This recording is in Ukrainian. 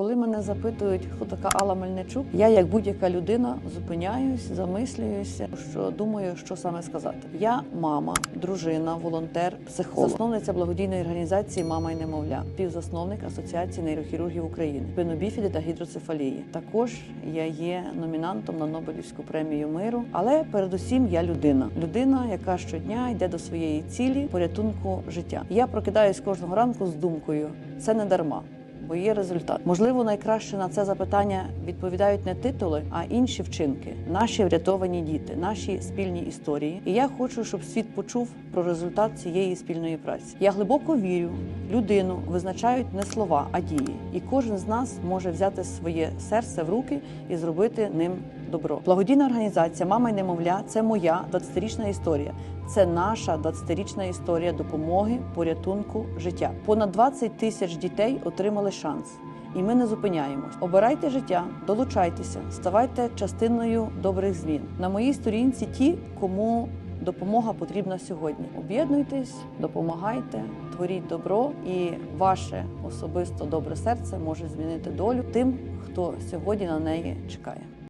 Коли мене запитують, хто така Алла Мельничук, я, як будь-яка людина, зупиняюсь, замислююся, що думаю, що саме сказати. Я мама, дружина, волонтер, психолог, засновниця благодійної організації Мама й немовля, співзасновник Асоціації нейрохірургів України, спинобіфіди та гідроцефалії. Також я є номінантом на Нобелівську премію миру. Але передусім я людина, людина, яка щодня йде до своєї цілі порятунку життя. Я прокидаюсь кожного ранку з думкою: це не дарма бо є результат. Можливо, найкраще на це запитання відповідають не титули, а інші вчинки, наші врятовані діти, наші спільні історії. І я хочу, щоб світ почув про результат цієї спільної праці. Я глибоко вірю, людину визначають не слова, а дії. І кожен з нас може взяти своє серце в руки і зробити ним добро. Благодійна організація Мама й немовля це моя 20-річна історія. Це наша 20-річна історія допомоги, порятунку життя. Понад 20 тисяч дітей отримали шанс. І ми не зупиняємось. Обирайте життя, долучайтеся, ставайте частиною добрих змін. На моїй сторінці ті, кому допомога потрібна сьогодні. Об'єднуйтесь, допомагайте, творіть добро, і ваше особисто добре серце може змінити долю тим, хто сьогодні на неї чекає.